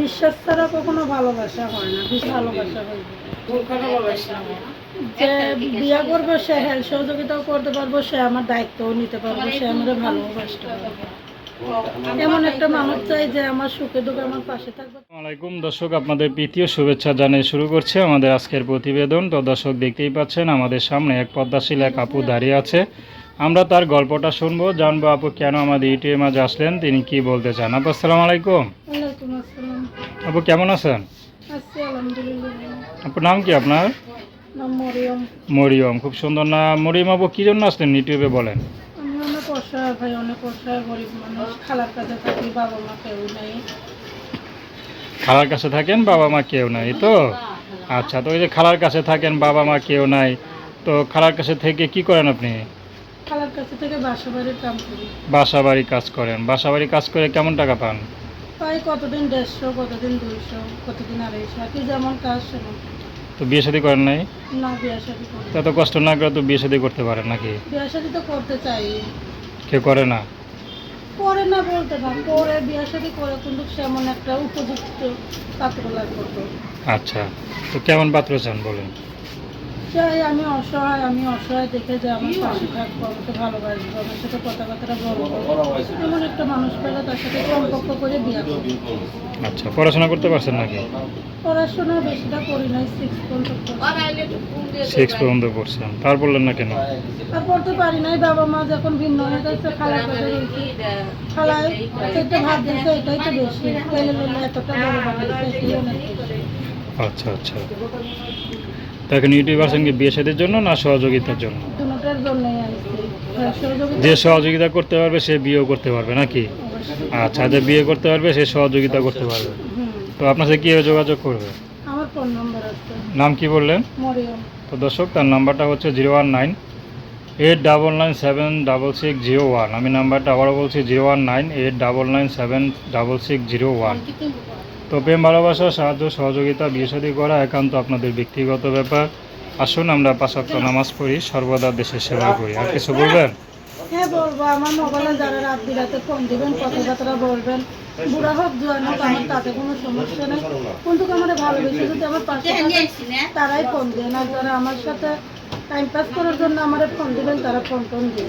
বিশ্বাস ছাড়া কখনো ভালোবাসা হয় না বেশ ভালোবাসা হয়। যে বিয়ে করবে সে হেল্প সহযোগিতাও করতে পারব সে আমার দায়িত্বও নিতে পারব সে আমার ভালোবাসতে পারবে। এমন একটা মানুষ চাই যে আমার সুখে দুঃখে আমার পাশে থাকবে। আসসালামাইকুম দর্শক আপনাদের প্রীতীয় শুভেচ্ছা জানিয়ে শুরু করছে আমাদের আজকের প্রতিবেদন। তো দর্শক দেখতেই পাচ্ছেন আমাদের সামনে এক পদ্মাশীল এক আপু দাঁড়িয়ে আছে। আমরা তার গল্পটা শুনব জানব আপু কেন আমাদের ইউটিউবের মাঝে আসলেন তিনি কি বলতে চান? আপু আসসালামু আলাইকুম। আপু কেমন আছেন? আপুর নাম কি আপনার? মরিয়ম। খুব সুন্দর না। মরিয়ম আপু কী জন্য আসলেন ইউটিউবে বলেন? আমি অসহায় ভাই অনেক অসহায় গরিব মানুষ। খালার কাছে থাকি বাবা মা কেউ নেই। খালার কাছে থাকেন বাবা মা কেউ নাই তো? আচ্ছা তো ওই যে খালার কাছে থাকেন বাবা মা কেউ নাই। তো খালার কাছে থেকে কি করেন আপনি? খালার কাছে থেকে বাসা বাড়ির কাম করি। বাসা বাড়ি কাজ করেন। বাসা বাড়ি কাজ করে কেমন টাকা পান? পাই কতদিন দেড়শো কতদিন দুইশো কতদিন আড়াইশো আর কি যেমন কাজ সেমন তো বিয়ে শাদী করেন নাই? না বিয়া শাদি করি তো এত কষ্ট না করে তো বিয়ে শাদী করতে পারেন নাকি? বিয়া শাদি তো করতে চাই। কেউ করে না? করে না বলতে না করে বিয়া শাদি করে কিন্তু সেমন একটা উপযুক্ত পাত্র লাগবে আচ্ছা তো কেমন পাত্র চান বলেন? চাই আমি অসহায় আমি অসহায় দেখে যে আমার পাশে থাকব আমাকে ভালোবাসবো আমার সাথে কথাবার্তা বলব। এমন একটা মানুষ পেলে তার সাথে সম্পর্ক করে বিয়া করব। আচ্ছা পড়াশোনা করতে পারছেন নাকি? পড়াশোনা বেশিটা করি নাই সিক্স পর্যন্ত সিক্স পর্যন্ত পড়ছেন। তার বললেন না কেন? আর পড়তে পারি নাই বাবা মা যখন ভিন্ন হয়ে গেছে খালার কাছে রয়েছি খালায় একটা ভাত দিয়েছে এটাই তো বেশি। এতটা বড় বানাইছে বেশি আচ্ছা আচ্ছা। তো এখন ইউটিউব আসেন কি বিয়ে সাদের জন্য না সহযোগিতার জন্য? হ্যাঁ, যে সহযোগিতা করতে পারবে সে বিয়েও করতে পারবে নাকি? আচ্ছা যে বিয়ে করতে পারবে সে সহযোগিতা করতে পারবে। তো আপনার সাথে কীভাবে যোগাযোগ করবে? নাম কি বললেন? তো দর্শক তার নাম্বারটা হচ্ছে zero one nine eight double nine seven double six zero one আমি নাম্বারটা আবারও বলছি zero one nine eight double nine seven double six zero one তো প্রেম, ভালোবাসা, সাহায্য, সহযোগিতা বিয়েসাদী করা একান্ত আপনাদের ব্যক্তিগত ব্যাপার। আসুন, আমরা পাঁচক্ত নামাজ পড়ি, সর্বদা দেশের সেবা করি আর কিছু বলবেন? হ্যাঁ তারাই ফোন দেন। আর যারা আমার সাথে টাইম পাস করার জন্য আমার ফোন দিবেন তারা ফোন টোন দিয়ে